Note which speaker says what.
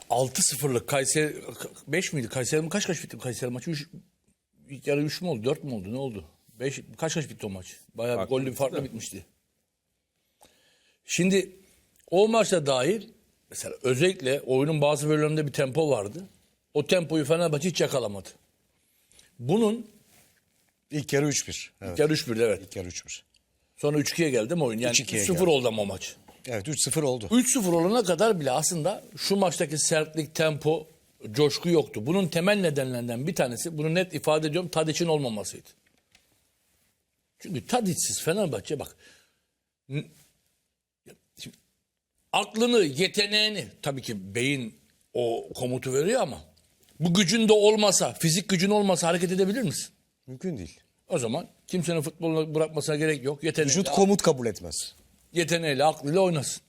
Speaker 1: 6-0'lık Kayseri 5 miydi? Kayseri mi kaç kaç bitti Kayseri maçı? Üç, ilk yarı 3 mü oldu? 4 mü oldu? Ne oldu? 5 kaç kaç bitti o maç? Bayağı bir gollü bir farklı bitmişti. Şimdi o maçta dahil mesela özellikle oyunun bazı bölümlerinde bir tempo vardı. O tempoyu Fenerbahçe hiç yakalamadı. Bunun
Speaker 2: İlk yarı 3-1. Evet.
Speaker 1: ilk yarı 3-1'de evet.
Speaker 2: İlk yarı 3-1.
Speaker 1: Sonra 3-2'ye geldi mi oyun? Yani
Speaker 2: 3-2'ye
Speaker 1: 3-0
Speaker 2: geldi.
Speaker 1: oldu ama o maç.
Speaker 2: Evet 3-0 oldu.
Speaker 1: 3-0 olana kadar bile aslında şu maçtaki sertlik, tempo, coşku yoktu. Bunun temel nedenlerinden bir tanesi, bunu net ifade ediyorum, Tadiç'in olmamasıydı. Çünkü Tadiç'siz Fenerbahçe bak, şimdi aklını, yeteneğini, tabii ki beyin o komutu veriyor ama bu gücün de olmasa, fizik gücün olmasa hareket edebilir misin?
Speaker 2: Mümkün değil.
Speaker 1: O zaman kimsenin futbolunu bırakmasına gerek yok. Yeteneğiyle,
Speaker 2: Vücut komut kabul etmez.
Speaker 1: Yeteneğiyle, aklıyla oynasın.